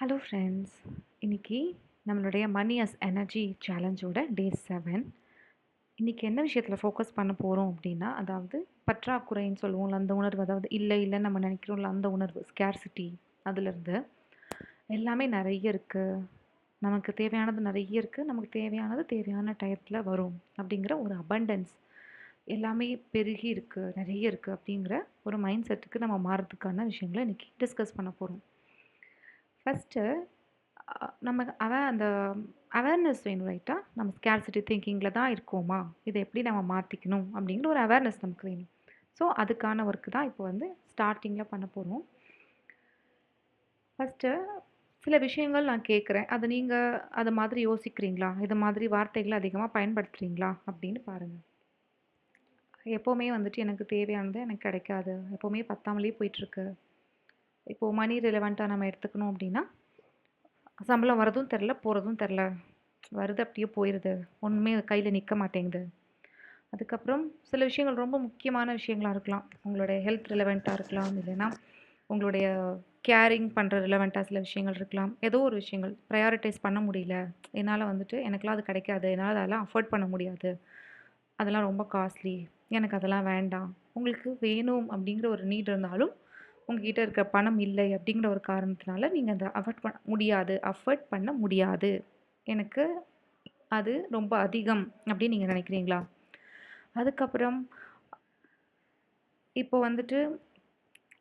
Hello friends இன்னைக்கு நம்மளுடைய money as energy சேலஞ்சோட டே செவன் இன்றைக்கி என்ன விஷயத்தில் ஃபோக்கஸ் பண்ண போகிறோம் அப்படின்னா அதாவது பற்றாக்குறைன்னு சொல்லுவோம்ல அந்த உணர்வு. அதாவது இல்லை இல்லை நம்ம நினைக்கிறோம்ல அந்த உணர்வு ஸ்கேர்சிட்டி அதுலேருந்து. எல்லாமே நிறைய இருக்குது நமக்கு தேவையானது நிறைய இருக்குது நமக்கு தேவையானது தேவையான டயத்தில் வரும் அப்படிங்கிற ஒரு அபண்டன்ஸ் எல்லாமே பெருகி இருக்குது நிறைய இருக்குது அப்படிங்கிற ஒரு மைண்ட் செட்டுக்கு நம்ம மாறுறதுக்கான விஷயங்களை இன்றைக்கி டிஸ்கஸ் பண்ண போகிறோம் ஃபஸ்ட்டு uh, நம்ம அவ அந்த அவேர்னஸ் வேணும் ரைட்டாக நம்ம ஸ்கேர்சிட்டி திங்கிங்கில் தான் இருக்கோமா? இதை எப்படி நம்ம மாற்றிக்கணும் அப்படிங்கிற ஒரு அவேர்னஸ் நமக்கு வேணும். ஸோ அதுக்கான ஒர்க்கு தான் இப்போ வந்து ஸ்டார்டிங்கில் பண்ண போகிறோம் ஃபஸ்ட்டு சில விஷயங்கள் நான் கேட்குறேன். அதை நீங்கள் அது மாதிரி யோசிக்கிறீங்களா? இது மாதிரி வார்த்தைகளை அதிகமாக பயன்படுத்துகிறீங்களா அப்படின்னு பாருங்கள் எப்போவுமே வந்துட்டு எனக்கு தேவையானது எனக்கு கிடைக்காது. எப்போவுமே பத்தாமலே போயிட்டுருக்கு இப்போது மணி ரிலவெண்ட்டாக நம்ம எடுத்துக்கணும் அப்படின்னா சம்பளம் வரதும் தெரில போகிறதும் தெரில வருது அப்படியே போயிடுது ஒன்றுமே கையில் நிற்க மாட்டேங்குது. அதுக்கப்புறம் சில விஷயங்கள் ரொம்ப முக்கியமான விஷயங்களாக இருக்கலாம். உங்களுடைய ஹெல்த் ரிலவெண்ட்டாக இருக்கலாம். இல்லைன்னா உங்களுடைய கேரிங் பண்ணுற ரிலவெண்ட்டாக சில விஷயங்கள் இருக்கலாம். ஏதோ ஒரு விஷயங்கள். ப்ரையாரிட்டைஸ் பண்ண முடியல. என்னால் வந்துட்டு எனக்குலாம் அது கிடைக்காது. என்னால் அதெல்லாம் அஃபோர்ட் பண்ண முடியாது. அதெல்லாம் ரொம்ப காஸ்ட்லி எனக்கு அதெல்லாம் வேண்டாம். உங்களுக்கு வேணும் அப்படிங்கிற ஒரு நீட் இருந்தாலும் உங்ககிட்ட இருக்க பணம் இல்லை அப்படிங்கிற ஒரு காரணத்தினால நீங்கள் அதை அஃபோர்ட் பண்ண முடியாது. அஃபோர்ட் பண்ண முடியாது. எனக்கு அது ரொம்ப அதிகம் அப்படின்னு நீங்கள் நினைக்கிறீங்களா? அதுக்கப்புறம் இப்போ வந்துட்டு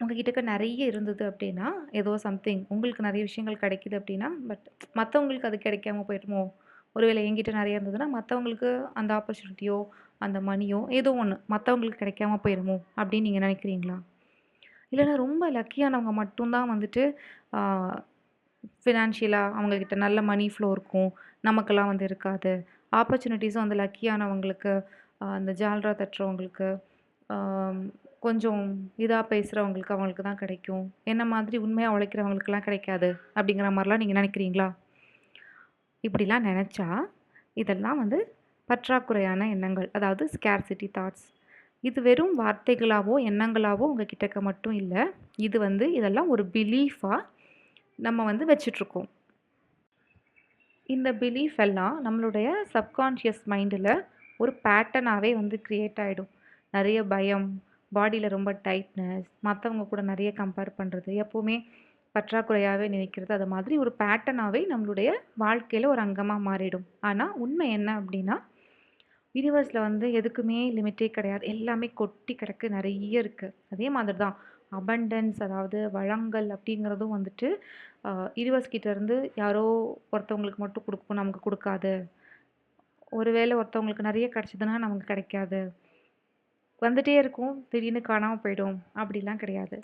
உங்ககிட்ட நிறைய இருந்தது அப்படின்னா ஏதோ சம்திங் உங்களுக்கு நிறைய விஷயங்கள் கிடைக்குது அப்படின்னா பட் மற்றவங்களுக்கு அது கிடைக்காம போயிடுமோ? ஒருவேளை என்கிட்ட நிறைய இருந்ததுன்னா மற்றவங்களுக்கு அந்த ஆப்பர்ச்சுனிட்டியோ அந்த மணியோ ஏதோ ஒன்று மற்றவங்களுக்கு கிடைக்காம போயிடுமோ அப்படின்னு நீங்கள் நினைக்கிறீங்களா? இல்லைன்னா ரொம்ப லக்கியானவங்க மட்டும்தான் வந்துட்டு ஃபினான்ஷியலாக அவங்கக்கிட்ட நல்ல மணி ஃப்ளோ இருக்கும். நமக்கெல்லாம் வந்து இருக்காது. ஆப்பர்ச்சுனிட்டிஸும் வந்து லக்கியானவங்களுக்கு அந்த ஜால்ரா தட்டுறவங்களுக்கு கொஞ்சம் இதாக பேசுகிறவங்களுக்கு அவங்களுக்கு தான் கிடைக்கும். என்ன மாதிரி உண்மையாக உழைக்கிறவங்களுக்குலாம் கிடைக்காது அப்படிங்கிற மாதிரிலாம் நீங்கள் நினைக்கிறீங்களா? இப்படிலாம் நினச்சா இதெல்லாம் வந்து பற்றாக்குறையான எண்ணங்கள். அதாவது ஸ்கேர்சிட்டி தாட்ஸ் இது வெறும் வார்த்தைகளாவோ எண்ணங்களாவோ உங்கள் கிட்டக்க மட்டும் இல்லை. இது வந்து இதெல்லாம் ஒரு பிலீஃபாக நம்ம வந்து வச்சிட்ருக்கோம். இந்த பிலீஃப் எல்லாம் நம்மளுடைய சப்கான்ஷியஸ் மைண்டில் ஒரு பேட்டர்னாகவே வந்து க்ரியேட் ஆகிடும் நிறைய பயம் பாடியில் ரொம்ப டைட்னஸ் மற்றவங்க கூட நிறைய கம்பேர் பண்ணுறது எப்போவுமே பற்றாக்குறையாகவே நினைக்கிறது அது மாதிரி ஒரு பேட்டர்னாகவே நம்மளுடைய வாழ்க்கையில் ஒரு அங்கமாக மாறிடும். ஆனால் உண்மை என்ன அப்படின்னா யூனிவர்ஸில் வந்து எதுக்குமே லிமிட்டே கிடையாது. எல்லாமே கொட்டி கிடக்கு நிறைய இருக்குது அதே மாதிரி தான் அபண்டன்ஸ் அதாவது வளங்கள் அப்படிங்கிறதும் வந்துட்டு யூனிவர்ஸ் கிட்டேருந்து யாரோ ஒருத்தவங்களுக்கு மட்டும் கொடுக்கும் நமக்கு கொடுக்காது. ஒருவேளை ஒருத்தவங்களுக்கு நிறைய கிடச்சிதுன்னா நமக்கு கிடைக்காது. வந்துட்டே இருக்கும் திடீர்னு காணாமல் போயிடும். அப்படிலாம் கிடையாது.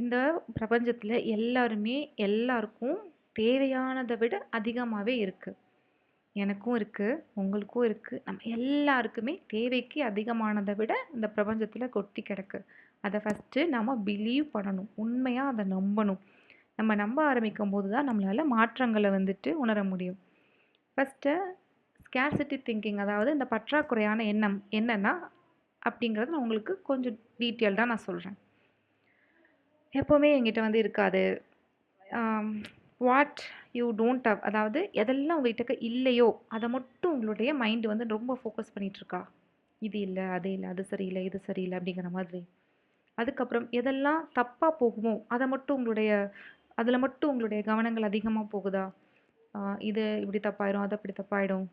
இந்த பிரபஞ்சத்தில் எல்லாருமே எல்லாருக்கும் தேவையானதை விட அதிகமாகவே இருக்குது எனக்கும் இருக்குது உங்களுக்கும் இருக்குது நம்ம எல்லாருக்குமே தேவைக்கு அதிகமானதை விட இந்த பிரபஞ்சத்தில் கொட்டி கிடக்கு. அதை ஃபஸ்ட்டு நம்ம பிலீவ் பண்ணணும். உண்மையாக அதை நம்பணும். நம்ம நம்ப ஆரம்பிக்கும் போது தான் நம்மளால் மாற்றங்களை வந்துட்டு உணர முடியும். ஃபஸ்ட்டு ஸ்கேர்சிட்டி திங்கிங் அதாவது இந்த பற்றாக்குறையான எண்ணம் என்னென்னா அப்படிங்கிறது நான் உங்களுக்கு கொஞ்சம் டீட்டெயில்டாக நான் சொல்கிறேன் எப்போவுமே எங்கிட்ட வந்து இருக்காது. வாட் யூ டோன்ட் ஹவ் அதாவது எதெல்லாம் உங்கள்கிட்ட இல்லையோ அதை மட்டும் உங்களுடைய மைண்டு வந்து ரொம்ப ஃபோக்கஸ் பண்ணிகிட்ருக்கா இது இல்லை அது இல்லை அது சரியில்லை இது சரியில்லை அப்படிங்கிற மாதிரி. அதுக்கப்புறம் எதெல்லாம் தப்பாக போகுமோ அதை மட்டும் உங்களுடைய அதில் மட்டும் உங்களுடைய கவனங்கள் அதிகமாக போகுதா? இது இப்படி தப்பாயிடும் அது அப்படி தப்பாயிடும்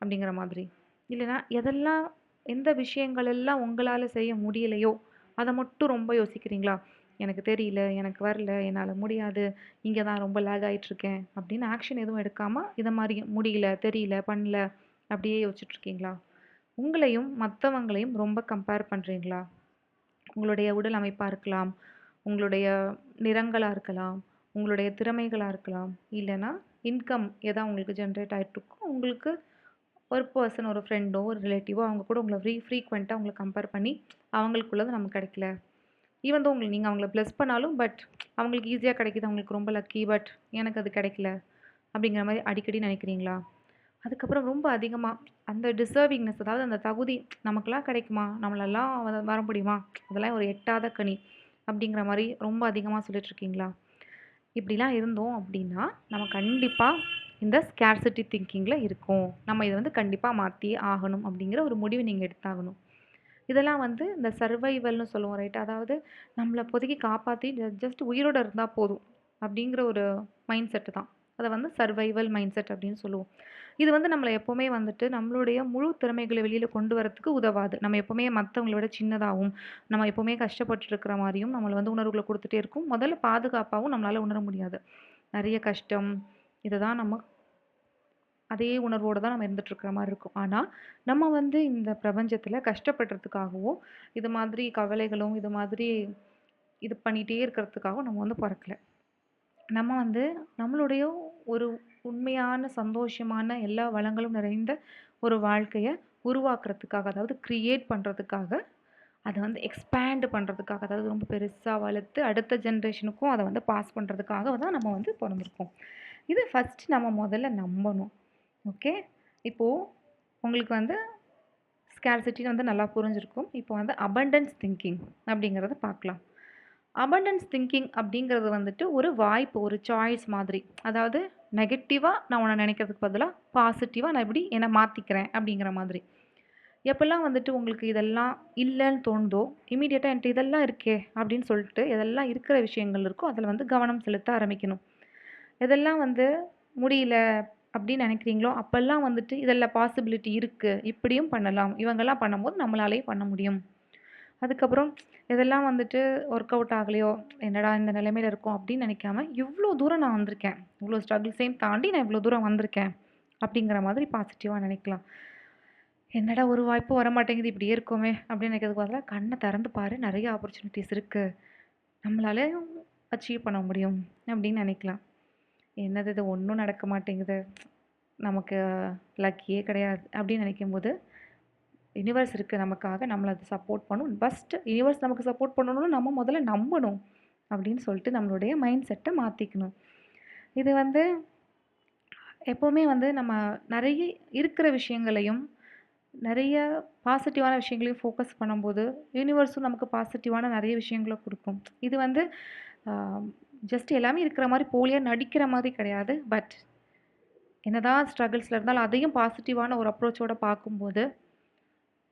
அப்படிங்கிற மாதிரி. இல்லைனா எதெல்லாம் எந்த விஷயங்களெல்லாம் உங்களால் செய்ய முடியலையோ அதை மட்டும் ரொம்ப யோசிக்கிறீங்களா? எனக்கு தெரியல எனக்கு வரல என்னால் முடியாது இங்கே தான் ரொம்ப லேக் ஆகிட்ருக்கேன் அப்படின்னு ஆக்ஷன் எதுவும் எடுக்காமல் இதை மாதிரி முடியல தெரியல பண்ணல அப்படியே யோசிச்சுட்ருக்கீங்களா? உங்களையும் மற்றவங்களையும் ரொம்ப கம்பேர் பண்ணுறீங்களா உங்களுடைய உடல் அமைப்பாக இருக்கலாம் உங்களுடைய நிறங்களாக இருக்கலாம் உங்களுடைய திறமைகளாக இருக்கலாம் இல்லைன்னா இன்கம் எதா உங்களுக்கு ஜென்ரேட் ஆகிட்ருக்கோ உங்களுக்கு ஒரு பர்சன் ஒரு ஃப்ரெண்டோ ஒரு ரிலேட்டிவோ அவங்க கூட உங்களை ஃப்ரீ ஃப்ரீக்வெண்ட்டாக உங்களை கம்பேர் பண்ணி அவங்களுக்குள்ளது நமக்கு கிடைக்கல. ஈவன் தான் உங்களுக்கு நீங்கள் அவங்கள ப்ளஸ் பண்ணாலும் பட் அவங்களுக்கு ஈஸியாக கிடைக்கிது. அவங்களுக்கு ரொம்ப லக்கி பட் எனக்கு அது கிடைக்கல. அப்படிங்கிற மாதிரி அடிக்கடி நினைக்கிறீங்களா? அதுக்கப்புறம் ரொம்ப அதிகமாக அந்த டிசர்விங்னஸ் அதாவது அந்த தகுதி நமக்கெல்லாம் கிடைக்குமா? நம்மளெல்லாம் வர முடியுமா? அதெல்லாம் ஒரு எட்டாத கனி அப்படிங்கிற மாதிரி ரொம்ப அதிகமாக சொல்லிட்டுருக்கீங்களா? இப்படிலாம் இருந்தோம் அப்படின்னா நம்ம கண்டிப்பாக இந்த ஸ்கேர்சிட்டி திங்கிங்கில் இருக்கும். நம்ம இதை வந்து கண்டிப்பாக மாற்றியே ஆகணும் அப்படிங்கிற ஒரு முடிவு நீங்கள் எடுத்தாகணும். இதெல்லாம் வந்து இந்த சர்வைவல்னு சொல்லுவோம் ரைட் அதாவது நம்மளை பொதுக்கி காப்பாற்றி ஜஸ்ட் உயிரோடு இருந்தால் போதும் அப்படிங்கிற ஒரு மைண்ட் செட்டு தான். அதை வந்து சர்வைவல் மைண்ட் செட் அப்படின்னு சொல்லுவோம். இது வந்து நம்மளை எப்போவுமே வந்துட்டு நம்மளுடைய முழு திறமைகளை வெளியில் கொண்டு வரத்துக்கு உதவாது. நம்ம எப்போவுமே மற்றவங்களை விட சின்னதாகவும் நம்ம எப்போவுமே கஷ்டப்பட்டு இருக்கிற மாதிரியும் நம்மளை வந்து உணர்வுகளை கொடுத்துட்டே இருக்கும். முதல்ல பாதுகாப்பாகவும் நம்மளால் உணர முடியாது. நிறைய கஷ்டம் இதை தான் நம்ம அதே உணர்வோடு தான் நம்ம இருந்துகிட்ருக்குற இருக்கிற மாதிரி இருக்கும். ஆனால் நம்ம வந்து இந்த பிரபஞ்சத்தில் கஷ்டப்படுறதுக்காகவோ இது மாதிரி கவலைகளும் இது மாதிரி இது பண்ணிகிட்டே இருக்கிறதுக்காகவும் நம்ம வந்து பிறக்கல. நம்ம வந்து நம்மளுடைய ஒரு உண்மையான சந்தோஷமான எல்லா வளங்களும் நிறைந்த ஒரு வாழ்க்கையை உருவாக்குறதுக்காக அதாவது க்ரியேட் பண்ணுறதுக்காக அதை வந்து எக்ஸ்பேண்டு பண்ணுறதுக்காக அதாவது ரொம்ப பெருசாக வளர்த்து அடுத்த ஜென்ரேஷனுக்கும் அதை வந்து பாஸ் பண்ணுறதுக்காக தான் நம்ம வந்து பிறந்திருக்கோம். இது ஃபஸ்ட் நம்ம முதல்ல நம்பணும். ஓகே? இப்போது உங்களுக்கு வந்து ஸ்கேர்சிட்டின்னு வந்து நல்லா புரிஞ்சிருக்கும். இப்போ வந்து அபண்டன்ஸ் திங்கிங் அப்படிங்கிறத பார்க்கலாம். அபண்டன்ஸ் திங்கிங் அப்படிங்கிறது வந்துட்டு ஒரு வாய்ப்பு ஒரு சாய்ஸ் மாதிரி. அதாவது நெகட்டிவாக நான் உன்னை நினைக்கிறதுக்கு பதிலாக பாசிட்டிவாக நான் இப்படி என்னை மாற்றிக்கிறேன் அப்படிங்கிற மாதிரி. எப்போல்லாம் வந்துட்டு உங்களுக்கு இதெல்லாம் இல்லைன்னு தோணுதோ இமீடியட்டாக என்கிட்ட இதெல்லாம் இருக்கே அப்படின்னு சொல்லிட்டு எதெல்லாம் இருக்கிற விஷயங்கள் இருக்கோ அதில் வந்து கவனம் செலுத்த ஆரம்பிக்கணும். எதெல்லாம் வந்து முடியல அப்படின்னு நினைக்கிறீங்களோ அப்போல்லாம் வந்துட்டு இதெல்லாம் பாசிபிலிட்டி இருக்குது இப்படியும் பண்ணலாம். இவங்கெல்லாம் பண்ணும்போது நம்மளாலேயும் பண்ண முடியும். அதுக்கப்புறம் இதெல்லாம் வந்துட்டு ஒர்க் அவுட் ஆகலையோ என்னடா இந்த நிலைமையில இருக்கோம் அப்படின்னு நினைக்காம இவ்வளோ தூரம் நான் வந்திருக்கேன். இவ்வளோ ஸ்ட்ரகிள்ஸையும் தாண்டி நான் இவ்வளோ தூரம் வந்திருக்கேன் அப்படிங்கிற மாதிரி பாசிட்டிவாக நினைக்கலாம். என்னடா ஒரு வாய்ப்பு வர மாட்டேங்குது இப்படியே இருக்கோமே அப்படின்னு நினைக்கிறதுக்கு பதிலாக கண்ணை திறந்து பாரு நிறைய ஆப்பர்ச்சுனிட்டிஸ் இருக்குது நம்மளாலேயும் அச்சீவ் பண்ண முடியும் அப்படின்னு நினைக்கலாம். என்னது இது ஒன்றும் நடக்க மாட்டேங்குது. நமக்கு லக்கியே கிடையாது. அப்படின்னு நினைக்கும்போது யூனிவர்ஸ் இருக்குது நமக்காக நம்மளை அது சப்போர்ட் பண்ணும். ஃபஸ்ட்டு யூனிவர்ஸ் நமக்கு சப்போர்ட் பண்ணணும்னு நம்ம முதல்ல நம்பணும் அப்படின்னு சொல்லிட்டு நம்மளுடைய மைண்ட் செட்டை மாற்றிக்கணும் இது வந்து எப்போவுமே வந்து நம்ம நிறைய இருக்கிற விஷயங்களையும் நிறைய பாசிட்டிவான விஷயங்களையும் ஃபோக்கஸ் பண்ணும்போது யூனிவர்ஸும் நமக்கு பாசிட்டிவான நிறைய விஷயங்களை கொடுக்கும். இது வந்து ஜஸ்ட் எல்லாமே இருக்கிற மாதிரி போலியாக நடிக்கிற மாதிரி கிடையாது. பட் என்னதான் ஸ்ட்ரகிள்ஸில் இருந்தாலும் அதையும் பாசிட்டிவான ஒரு அப்ரோச்சோட பார்க்கும்போது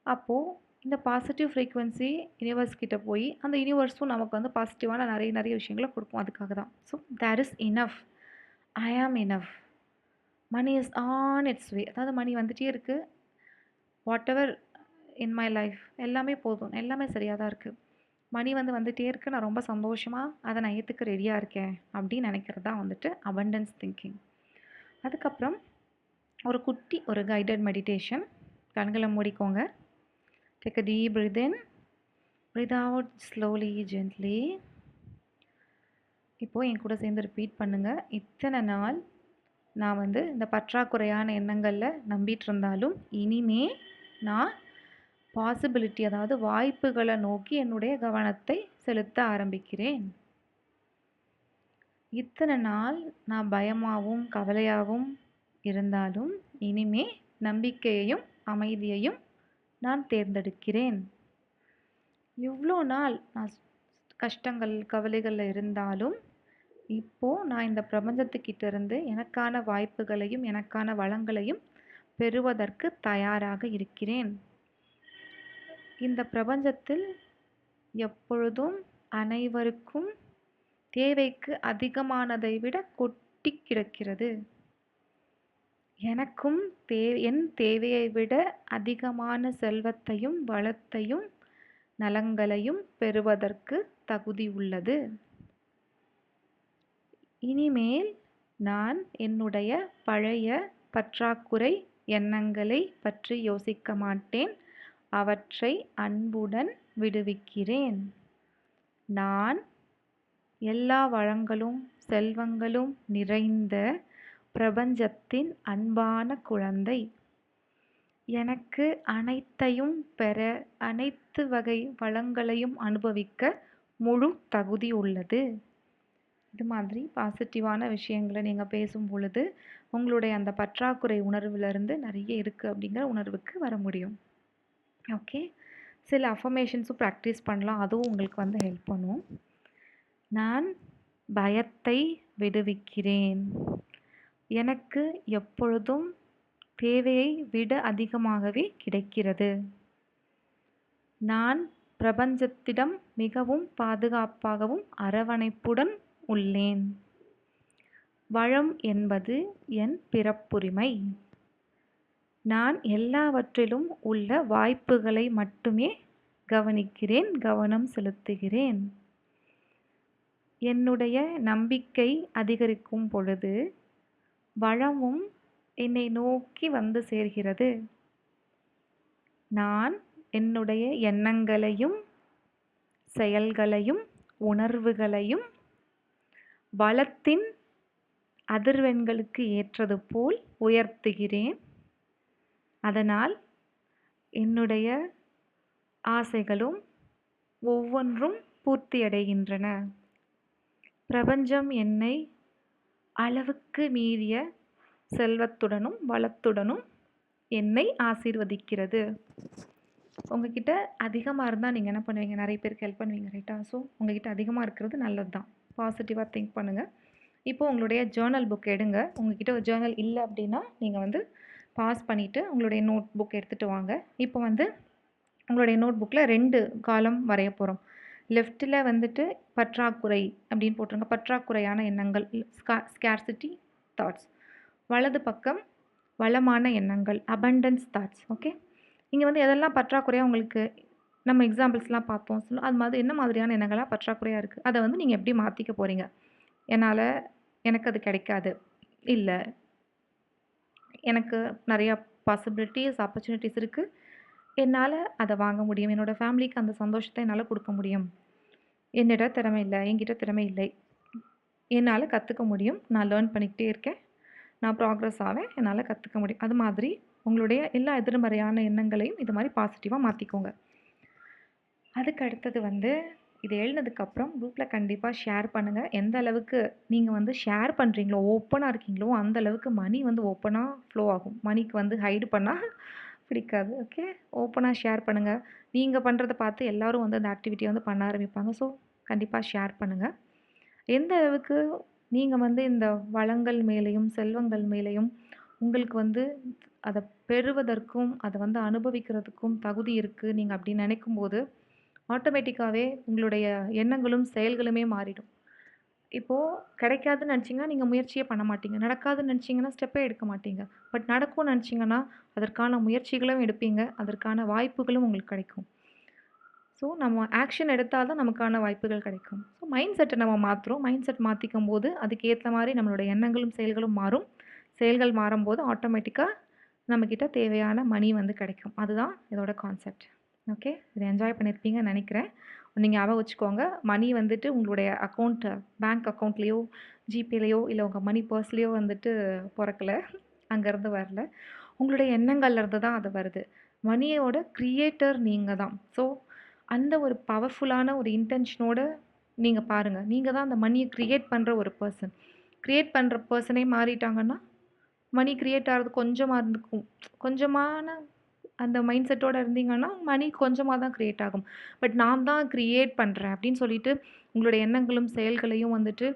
அப்போது இந்த பாசிட்டிவ் ஃப்ரீக்குவென்சி யூனிவர்ஸ் கிட்ட போய் அந்த யூனிவர்ஸும் நமக்கு வந்து பாசிட்டிவான நிறைய நிறைய விஷயங்களை கொடுக்கும். அதுக்காக தான். So there is enough I am enough money is on its way அதாவது மணி வந்துகிட்டே இருக்குது whatever in my life எல்லாமே போதும். எல்லாமே சரியாக தான் இருக்குது மணி வந்து வந்துகிட்டே இருக்குது நான் ரொம்ப சந்தோஷமாக அதை நான் ஏற்றுக்க ரெடியாக இருக்கேன் அப்படின்னு நினைக்கிறது தான் வந்துட்டு அபண்டன்ஸ் திங்கிங் அதுக்கப்புறம் ஒரு குட்டி ஒரு கைடட் மெடிடேஷன் கண்களை மூடிக்கோங்க. Take a deep breath in breathe out slowly gently இப்போது என் கூட சேர்ந்து ரிப்பீட் பண்ணுங்கள் இத்தனை நாள் நான் வந்து இந்த பற்றாக்குறையான எண்ணங்களில் நம்பிட்டு இருந்தாலும் இனிமே நான் பாசிபிலிட்டி அதாவது வாய்ப்புகளை நோக்கி என்னுடைய கவனத்தை செலுத்த ஆரம்பிக்கிறேன். இத்தனை நாள் நான் பயமாகவும் கவலையாகவும் இருந்தாலும் இனிமே நம்பிக்கையையும் அமைதியையும் நான் தேர்ந்தெடுக்கிறேன். இவ்வளோ நாள் நான் கஷ்டங்கள் கவலைகளில் இருந்தாலும் இப்போது நான் இந்த பிரபஞ்சத்துக்கிட்ட இருந்து எனக்கான வாய்ப்புகளையும் எனக்கான வளங்களையும் பெறுவதற்கு தயாராக இருக்கிறேன். இந்த பிரபஞ்சத்தில் எப்பொழுதும் அனைவருக்கும் தேவைக்கு அதிகமானதை விட கொட்டி கிடக்கிறது. எனக்கும் தே என் தேவையை விட அதிகமான செல்வத்தையும் வளத்தையும் நலங்களையும் பெறுவதற்கு தகுதி உள்ளது. இனிமேல் நான் என்னுடைய பழைய பற்றாக்குறை எண்ணங்களை பற்றி யோசிக்க மாட்டேன். அவற்றை அன்புடன் விடுவிக்கிறேன். நான் எல்லா வளங்களும் செல்வங்களும் நிறைந்த பிரபஞ்சத்தின் அன்பான குழந்தை. எனக்கு அனைத்தையும் பெற அனைத்து வகை வளங்களையும் அனுபவிக்க முழு தகுதி உள்ளது. இது மாதிரி பாசிட்டிவான விஷயங்களை நீங்கள் பேசும் பொழுது உங்களுடைய அந்த பற்றாக்குறை உணர்விலிருந்து நிறைய இருக்குது அப்படிங்கிற உணர்வுக்கு வர முடியும். ஓகே சில அஃபர்மேஷன்ஸும் ப்ராக்டிஸ் பண்ணலாம். அதுவும் உங்களுக்கு வந்து ஹெல்ப் பண்ணும். நான் பயத்தை விடுவிக்கிறேன். எனக்கு எப்பொழுதும் தேவையை விட அதிகமாகவே கிடைக்கிறது. நான் பிரபஞ்சத்திடம் மிகவும் பாதுகாப்பாகவும் அரவணைப்புடன் உள்ளேன். வளம் என்பது என் பிறப்புரிமை. நான் எல்லாவற்றிலும் உள்ள வாய்ப்புகளை மட்டுமே கவனிக்கிறேன் கவனம் செலுத்துகிறேன். என்னுடைய நம்பிக்கை அதிகரிக்கும் பொழுது வளமும் என்னை நோக்கி வந்து சேர்கிறது. நான் என்னுடைய எண்ணங்களையும் செயல்களையும் உணர்வுகளையும் வளத்தின் அதிர்வெண்களுக்கு ஏற்றது போல் உயர்த்துகிறேன். அதனால் என்னுடைய ஆசைகளும் ஒவ்வொன்றும் பூர்த்தியடைகின்றன. பிரபஞ்சம் என்னை அளவுக்கு மீறிய செல்வத்துடனும் வளத்துடனும் என்னை ஆசீர்வதிக்கிறது. உங்ககிட்ட அதிகமாக இருந்தால் நீங்கள் என்ன பண்ணுவீங்க? நிறைய பேருக்கு ஹெல்ப் பண்ணுவீங்க ரைட்டா ஸோ உங்ககிட்ட அதிகமாக இருக்கிறது நல்லது தான் பாசிட்டிவாக திங்க் பண்ணுங்கள் இப்போ உங்களுடைய ஜேர்னல் புக் எடுங்க. உங்ககிட்ட ஒரு ஜேர்னல் இல்லை அப்படின்னா நீங்கள் வந்து பாஸ் பண்ணிவிட்டு உங்களுடைய நோட் புக் எடுத்துகிட்டு வாங்க. இப்போ வந்து உங்களுடைய நோட் புக்கில் ரெண்டு காலம் வரைய போகிறோம் லெஃப்ட்டில் வந்துட்டு பற்றாக்குறை அப்படின்னு போட்டிருங்க. பற்றாக்குறையான எண்ணங்கள் ஸ்கா ஸ்கேர்சிட்டி தாட்ஸ் வலது பக்கம் வளமான எண்ணங்கள் அபண்டன்ஸ் தாட்ஸ் ஓகே இங்கே வந்து எதெல்லாம் பற்றாக்குறையாக உங்களுக்கு நம்ம எக்ஸாம்பிள்ஸ்லாம் பார்த்தோம். சொல்லணும் அது மாதிரி என்ன மாதிரியான எண்ணங்களாக பற்றாக்குறையாக இருக்குது அதை வந்து நீங்கள் எப்படி மாற்றிக்க போகிறீங்க என்னால் எனக்கு அது கிடைக்காது. இல்லை எனக்கு நிறையா பாசிபிலிட்டிஸ் ஆப்பர்ச்சுனிட்டிஸ் இருக்குது என்னால் அதை வாங்க முடியும். என்னோடய ஃபேமிலிக்கு அந்த சந்தோஷத்தை என்னால் கொடுக்க முடியும். என்னிட திறமை இல்லை என்கிட்ட திறமை இல்லை. என்னால் கற்றுக்க முடியும். நான் லேர்ன் பண்ணிக்கிட்டே இருக்கேன். நான் ப்ராக்ரஸ் ஆவேன். என்னால் கற்றுக்க முடியும். அது மாதிரி உங்களுடைய எல்லா எதிர்மறையான எண்ணங்களையும் இது மாதிரி பாசிட்டிவாக மாற்றிக்கோங்க அதுக்கு அடுத்தது வந்து இது எழுதினதுக்கப்புறம் குரூப்பில் கண்டிப்பாக ஷேர் பண்ணுங்கள் எந்த அளவுக்கு நீங்கள் வந்து ஷேர் பண்ணுறீங்களோ ஓப்பனாக இருக்கீங்களோ அந்த அளவுக்கு மணி வந்து ஓப்பனாக ஃப்ளோ ஆகும். மணிக்கு வந்து ஹைடு பண்ணால் பிடிக்காது. ஓகே ஓப்பனாக ஷேர் பண்ணுங்கள் நீங்கள் பண்ணுறத பார்த்து எல்லோரும் வந்து அந்த ஆக்டிவிட்டியை வந்து பண்ண ஆரம்பிப்பாங்க. ஸோ கண்டிப்பாக ஷேர் பண்ணுங்கள் எந்த அளவுக்கு நீங்கள் வந்து இந்த வளங்கள் மேலேயும் செல்வங்கள் மேலேயும் உங்களுக்கு வந்து அதை பெறுவதற்கும் அதை வந்து அனுபவிக்கிறதுக்கும் தகுதி இருக்குது நீங்கள் அப்படி நினைக்கும்போது ஆட்டோமேட்டிக்காகவே உங்களுடைய எண்ணங்களும் செயல்களுமே மாறிடும். இப்போது கிடைக்காதுன்னு நினச்சிங்கன்னா நீங்கள் முயற்சியே பண்ண மாட்டீங்க. நடக்காதுன்னு நினச்சிங்கன்னா ஸ்டெப்பே எடுக்க மாட்டீங்க. பட் நடக்கும்னு நினச்சிங்கன்னா அதற்கான முயற்சிகளும் எடுப்பீங்க. அதற்கான வாய்ப்புகளும் உங்களுக்கு கிடைக்கும். ஸோ நம்ம ஆக்ஷன் எடுத்தால் தான் நமக்கான வாய்ப்புகள் கிடைக்கும். ஸோ மைண்ட் செட்டை நம்ம மாற்றுறோம் மைண்ட் செட் மாற்றிக்கும் போது அதுக்கேற்ற மாதிரி நம்மளோட எண்ணங்களும் செயல்களும் மாறும். செயல்கள் மாறும்போது ஆட்டோமேட்டிக்காக நம்மக்கிட்ட தேவையான மணி வந்து கிடைக்கும். அதுதான் இதோட கான்செப்ட் ஓகே இதை என்ஜாய் பண்ணியிருப்பீங்கன்னு நினைக்கிறேன். நீங்கள் ஞாபகம் வச்சுக்கோங்க. மணி வந்துட்டு உங்களுடைய அக்கௌண்ட்டு பேங்க் அக்கௌண்ட்லேயோ ஜிபேலேயோ இல்லை உங்கள் மணி பர்ஸ்லேயோ வந்துட்டு பிறக்கல. அங்கேருந்து வரல. உங்களுடைய எண்ணங்கள்லேருந்து தான் அது வருது. மணியோட க்ரியேட்டர் நீங்கள் தான். ஸோ அந்த ஒரு பவர்ஃபுல்லான ஒரு இன்டென்ஷனோட நீங்கள் பாருங்கள் நீங்கள் தான் அந்த மணியை க்ரியேட் பண்ணுற ஒரு பர்சன் க்ரியேட் பண்ணுற பர்சனே மாறிட்டாங்கன்னா மணி க்ரியேட் ஆகிறது கொஞ்சமாக இருந்துக்கும். கொஞ்சமான அந்த மைண்ட் செட்டோடு இருந்தீங்கன்னா மணி கொஞ்சமாக தான் க்ரியேட் ஆகும். பட் நான் தான் க்ரியேட் பண்ணுறேன் அப்படின்னு சொல்லிட்டு உங்களுடைய எண்ணங்களும் செயல்களையும் வந்துட்டு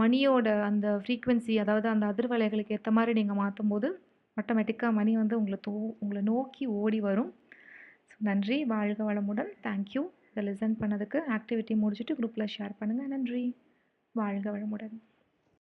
மணியோட அந்த ஃப்ரீக்வன்சி அதாவது அந்த அதிர்வலைகளுக்கு ஏற்ற மாதிரி நீங்கள் மாற்றும் போது ஆட்டோமேட்டிக்காக மணி வந்து உங்களை தோ உங்களை நோக்கி ஓடி வரும். ஸோ நன்றி. வாழ்க வளமுடன். தேங்க்யூ இதை லிசன் பண்ணதுக்கு ஆக்டிவிட்டி முடிச்சுட்டு குரூப்பில் ஷேர் பண்ணுங்கள் நன்றி. வாழ்க வளமுடன்.